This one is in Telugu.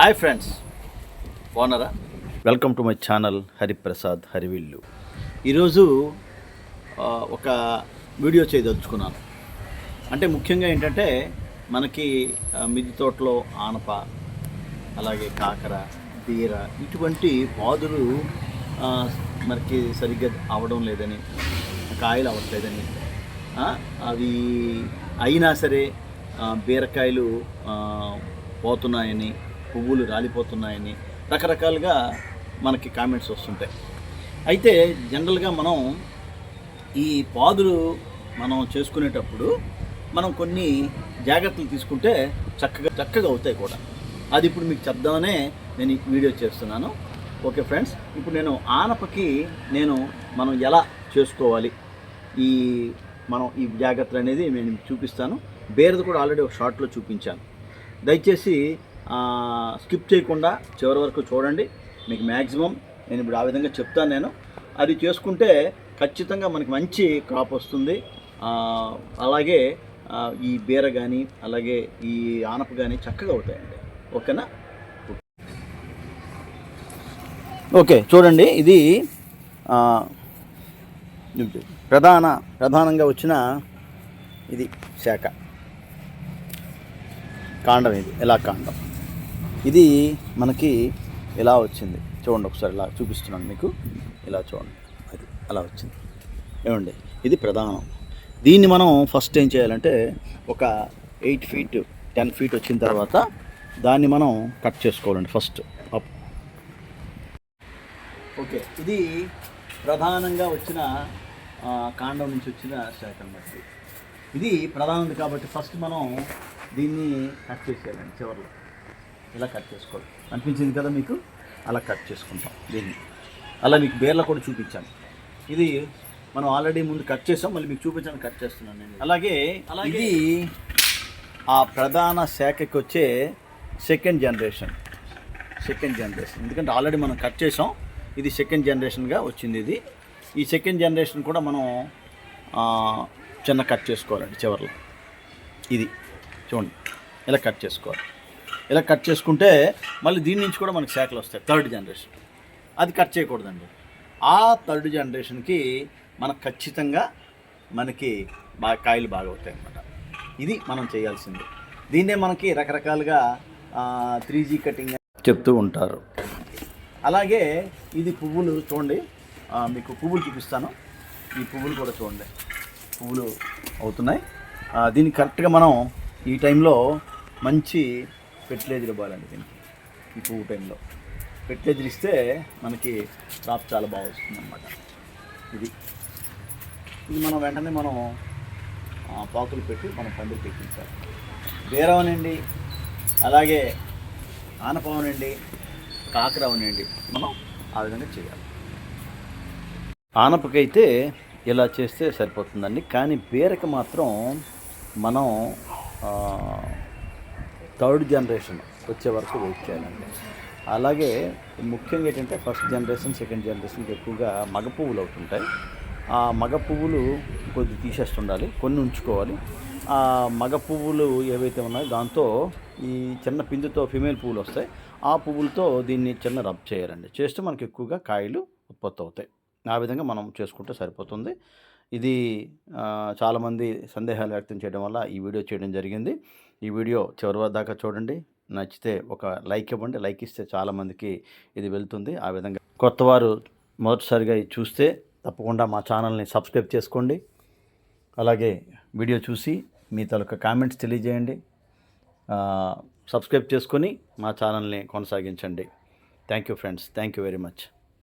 హాయ్ ఫ్రెండ్స్ బాగున్నారా? Welcome to my channel Hariprasad Harivillu ఈరోజు ఒక వీడియో చేయదలుచుకున్నాను. అంటే ముఖ్యంగా ఏంటంటే మనకి మిద్దె తోటలో ఆనప అలాగే కాకర బీర ఇటువంటి పాదులు మనకి సరిగ్గా అవడం లేదని కాయలు అవ్వట్లేదని అవి అయినా సరే బీరకాయలు పోతున్నాయని పువ్వులు రాలిపోతున్నాయని రకరకాలుగా మనకి కామెంట్స్ వస్తుంటాయి. అయితే జనరల్గా మనం ఈ పాదులు మనం చేసుకునేటప్పుడు మనం కొన్ని జాగ్రత్తలు తీసుకుంటే చక్కగా చక్కగా అవుతాయి కూడా. అది ఇప్పుడు మీకు చెప్దామనే నేను వీడియో చేస్తున్నాను. ఓకే ఫ్రెండ్స్ ఇప్పుడు నేను ఆనపకి నేను మనం ఎలా చేసుకోవాలి? ఈ మనం ఈ జాగ్రత్తలు అనేది నేను చూపిస్తాను. బేరది కూడా ఆల్రెడీ ఒక షార్ట్లో చూపించాను. దయచేసి స్కిప్ చేయకుండా చివరి వరకు చూడండి. మీకు మ్యాక్సిమం నేను ఇప్పుడు ఆ విధంగా చెప్తాను నేను. అది చేసుకుంటే ఖచ్చితంగా మనకి మంచి క్రాప్ వస్తుంది. అలాగే ఈ బీర కానీ అలాగే ఈ ఆనప కానీ చక్కగా అవుతాయండి. ఓకేనా? ఓకే చూడండి. ఇది ప్రధాన ప్రధానంగా వచ్చిన ఇది శాఖ. కాండం ఇది ఎలా కాండం. ఇది మనకి ఇలా వచ్చింది? చూడండి ఒకసారి ఇలా చూపిస్తున్నాను మీకు. ఇలా చూడండి. అది అలా వచ్చింది. ఏమండి? ఇది ప్రధానం. దీన్ని మనం ఫస్ట్ ఏం చేయాలంటే ఒక ఎయిట్ ఫీట్ టెన్ ఫీట్ వచ్చిన తర్వాత దాన్ని మనం కట్ చేసుకోవాలండి ఫస్ట్. అప్. ఓకే. ఇది ప్రధానంగా వచ్చిన కాండం నుంచి వచ్చిన శాఖ అన్నమాట ఇది ప్రధానది కాబట్టి ఫస్ట్ మనం దీన్ని కట్ చేసేయాలండి చివరిలో. ఇలా కట్ చేసుకోవాలి. అనిపించింది కదా మీకు? అలా కట్ చేసుకుంటాం దీన్ని. అలా మీకు బేర్ల కూడా చూపించాను. ఇది మనం ఆల్రెడీ ముందు కట్ చేసాం మళ్ళీ మీకు చూపించాను కట్ చేస్తున్నాను నేను. అలాగే ఇది ఆ ప్రధాన శాఖకి వచ్చే సెకండ్ జనరేషన్ సెకండ్ జనరేషన్ ఎందుకంటే ఆల్రెడీ మనం కట్ చేసాం ఇది సెకండ్ జనరేషన్గా వచ్చింది ఇది. ఈ సెకండ్ జనరేషన్ కూడా మనం చిన్న కట్ చేసుకోవాలండి చివర్లో. ఇది చూడండి ఇలా కట్ చేసుకోవాలి. ఇలా కట్ చేసుకుంటే మళ్ళీ దీని నుంచి కూడా మనకి శాఖలు వస్తాయి థర్డ్ జనరేషన్ అది కట్ చేయకూడదండి. ఆ థర్డ్ జనరేషన్కి మనకు ఖచ్చితంగా మనకి బాగా కాయలు బాగా అవుతాయి అన్నమాట. ఇది మనం చేయాల్సింది. దీన్నే మనకి రకరకాలుగా త్రీ జీ కటింగ్ చెప్తూ ఉంటారు. అలాగే ఇది పువ్వులు చూడండి. మీకు పువ్వులు చూపిస్తాను. ఈ పువ్వులు కూడా చూడండి. పువ్వులు అవుతున్నాయి. దీన్ని కరెక్ట్గా మనం ఈ టైంలో మంచి ఫెర్టిలైజర్ ఇవ్వాలండి దీనికి. ఈ పువ్వు టైంలో ఫెర్టిలైజర్ ఇస్తే మనకి క్రాప్ చాలా బాగా వస్తుంది అనమాట ఇది. ఇది మనం వెంటనే మనం పాకులు పెట్టి మనం పందిరి పెట్టించాలి. బీరవనండి అలాగే ఆనపవనండి కాకరవనండి మనం ఆ విధంగా చేయాలి. ఆనపకైతే ఇలా చేస్తే సరిపోతుందండి. కానీ బీరక మాత్రం మనం థర్డ్ జనరేషన్ వచ్చే వరకు వెయిట్ చేయాలండి. అలాగే ముఖ్యంగా ఏంటంటే ఫస్ట్ జనరేషన్ సెకండ్ జనరేషన్కి ఎక్కువగా మగ పువ్వులు అవుతుంటాయి ఆ మగ పువ్వులు కొద్ది తీసేస్తుండాలి కొన్ని ఉంచుకోవాలి. ఆ మగ పువ్వులు ఏవైతే ఉన్నాయో దాంతో ఈ చిన్న పిందుతో ఫిమేల్ పువ్వులు వస్తాయి. ఆ పువ్వులతో దీన్ని చిన్న రబ్ చేయాలండి. చేస్తే మనకి ఎక్కువగా కాయలు ఉత్పత్తి అవుతాయి. ఆ విధంగా మనం చేసుకుంటే సరిపోతుంది. ఇది చాలామంది సందేహాలు వ్యక్తం చేయడం వల్ల ఈ వీడియో చేయడం జరిగింది. ఈ వీడియో చివరి దాకా చూడండి. నచ్చితే ఒక లైక్ ఇవ్వండి. లైక్ ఇస్తే చాలామందికి ఇది వెళ్తుంది. ఆ విధంగా కొత్త వారు మొదటిసారిగా చూస్తే తప్పకుండా మా ఛానల్ని సబ్స్క్రైబ్ చేసుకోండి. అలాగే వీడియో చూసి మీ తలక కామెంట్స్ తెలియజేయండి. సబ్స్క్రైబ్ చేసుకొని మా ఛానల్ని కొనసాగించండి. Thank you friends. Thank you very much.